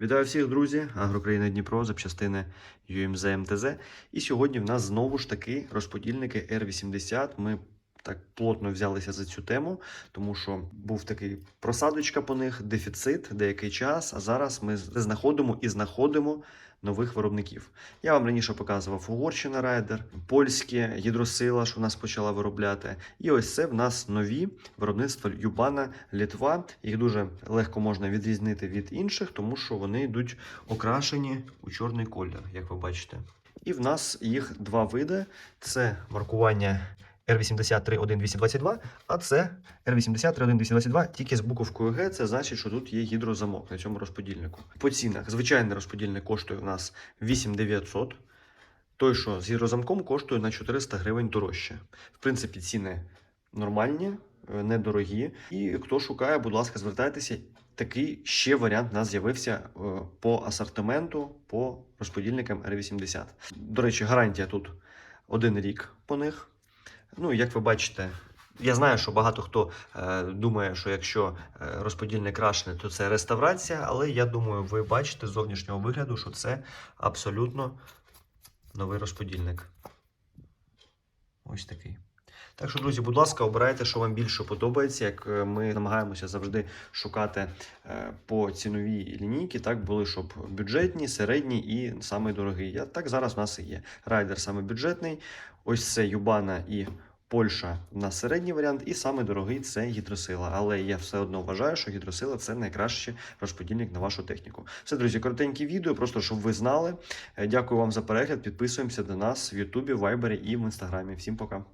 Вітаю всіх, друзі! Агрокраїна Дніпро, запчастини UMZ МТЗ. І сьогодні в нас знову ж таки розподільники R80. Ми так плотно взялися за цю тему, тому що був такий просадочка по них, дефіцит деякий час. А зараз ми знаходимо і знаходимо нових виробників. Я вам раніше показував Угорщина Райдер, польське гідросила, що в нас почала виробляти. І ось це в нас нові виробництва Юбана Літва. Їх дуже легко можна відрізнити від інших, тому що вони йдуть окрашені у чорний колір, як ви бачите. І в нас їх два види: це маркування R83222, а це R83222 тільки з буковкою Г. Це значить, що тут є гідрозамок на цьому розподільнику. По цінах звичайний розподільник коштує у нас 8900. Той, що з гідрозамком, коштує на 400 гривень дорожче. В принципі, ціни нормальні, е, недорогі. І хто шукає, будь ласка, звертайтеся. Такий ще варіант у нас з'явився е, по асортименту по розподільникам R80. До речі, гарантія тут один рік по них. Ну, як ви бачите, я знаю, що багато хто е, думає, що якщо е, розподільник крашений, то це реставрація, але я думаю, ви бачите з зовнішнього вигляду, що це абсолютно новий розподільник. Ось такий. Так що, друзі, будь ласка, обирайте, що вам більше подобається. Як е, ми намагаємося завжди шукати е, по ціновій лінійці, так були, щоб бюджетні, середні і самий дорогий. Я так зараз у нас і є. Райдер саме бюджетний. Ось це Юбана і Польща на середній варіант, і самий дорогий це гідросила. Але я все одно вважаю, що гідросила це найкращий розподільник на вашу техніку. Все, друзі, коротенькі відео, просто щоб ви знали. Дякую вам за перегляд. Підписуємося до нас в Ютубі, Вайбері і в Інстаграмі. Всім пока.